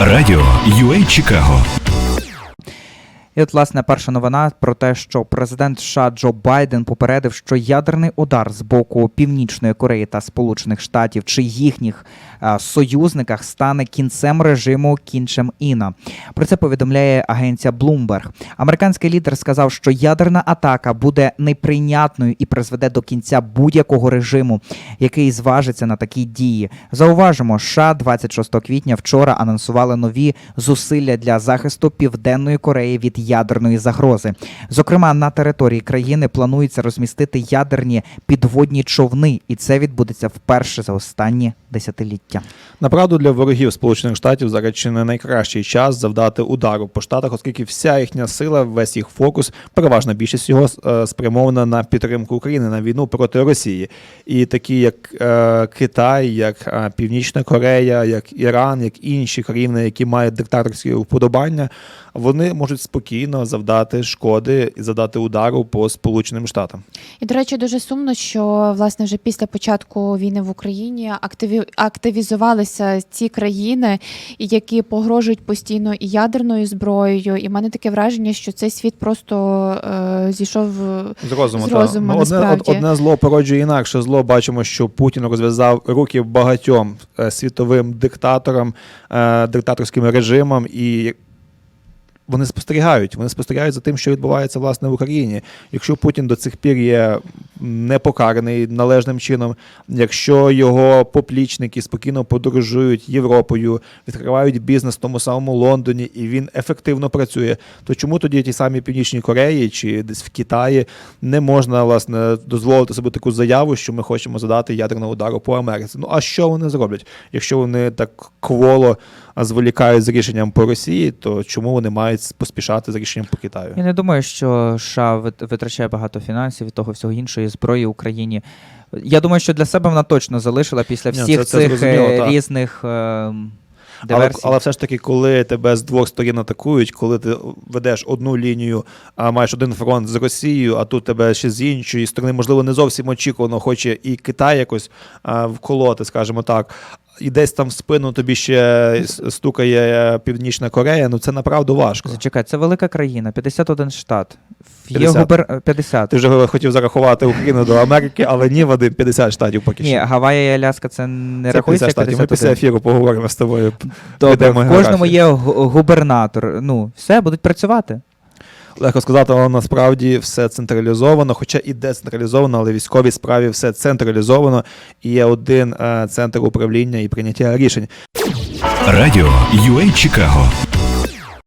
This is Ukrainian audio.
Радіо UA Чикаго І от, власне, перша новина про те, що президент США Джо Байден попередив, що ядерний удар з боку Північної Кореї та Сполучених Штатів чи їхніх е, союзниках стане кінцем режиму кінчем Іна. Про це повідомляє агенція Bloomberg. Американський лідер сказав, що ядерна атака буде неприйнятною і призведе до кінця будь-якого режиму, який зважиться на такі дії. Зауважимо, США 26 квітня вчора анонсували нові зусилля для захисту Південної Кореї від ядерної загрози. Зокрема, на території країни планується розмістити ядерні підводні човни, і це відбудеться вперше за останні десятиліття. Направду для ворогів Сполучених Штатів зараз чи не найкращий час завдати удару по штатах, оскільки вся їхня сила, весь їх фокус, переважна більшість його е, спрямована на підтримку України на війну проти Росії. І такі, як е, Китай, як е, Північна Корея, як Іран, як інші країни, які мають диктаторські вподобання, вони можуть спокійно завдати шкоди і завдати удару по Сполученим Штатам. І, до речі, дуже сумно, що власне вже після початку війни в Україні активі... активізувалися ці країни, які погрожують постійно і ядерною зброєю. І в мене таке враження, що цей світ просто е, зійшов. З розуму, З розуму, Ну, одне, одне зло породжує інакше зло. Бачимо, що Путін розв'язав руки багатьом е, світовим диктаторам, е, диктаторським режимам, і вони спостерігають. Вони спостерігають за тим, що відбувається власне в Україні. Якщо Путін до цих пір є не покараний належним чином, якщо його поплічники спокійно подорожують Європою, відкривають бізнес в тому самому Лондоні, і він ефективно працює, то чому тоді ті самі Північні Кореї чи десь в Китаї не можна власне дозволити собі таку заяву, що ми хочемо задати ядерного удару по Америці? Ну а що вони зроблять? Якщо вони так кволо зволікають з рішенням по Росії, то чому вони мають поспішати з рішенням по Китаю? Я не думаю, що США вит- витрачає багато фінансів і того всього іншої зброї Україні. Я думаю, що для себе вона точно залишила після Ні, всіх це- це цих зрозуміло, е, різних е, Але, але все ж таки, коли тебе з двох сторін атакують, коли ти ведеш одну лінію, а маєш один фронт з Росією, а тут тебе ще з іншої сторони, можливо, не зовсім очікувано, хоче і Китай якось а, вколоти, скажімо так. І десь там в спину тобі ще стукає Північна Корея, ну це направду важко. Зачекай, це велика країна, 51 штат. Є 50. губер... е, 50. Ти вже хотів зарахувати Україну до Америки, але ні, Вадим, 50 штатів поки що. Ні. Гавайя і Аляска це не Це рахується 50 як штатів. Ми після ефіру поговоримо з тобою. Добре, в кожному географію. є губернатор. Ну, все, будуть працювати. Легко сказати, але насправді все централізовано, хоча і децентралізовано, але військовій справі все централізовано і є один е, центр управління і прийняття рішень. Радіо UA Чикаго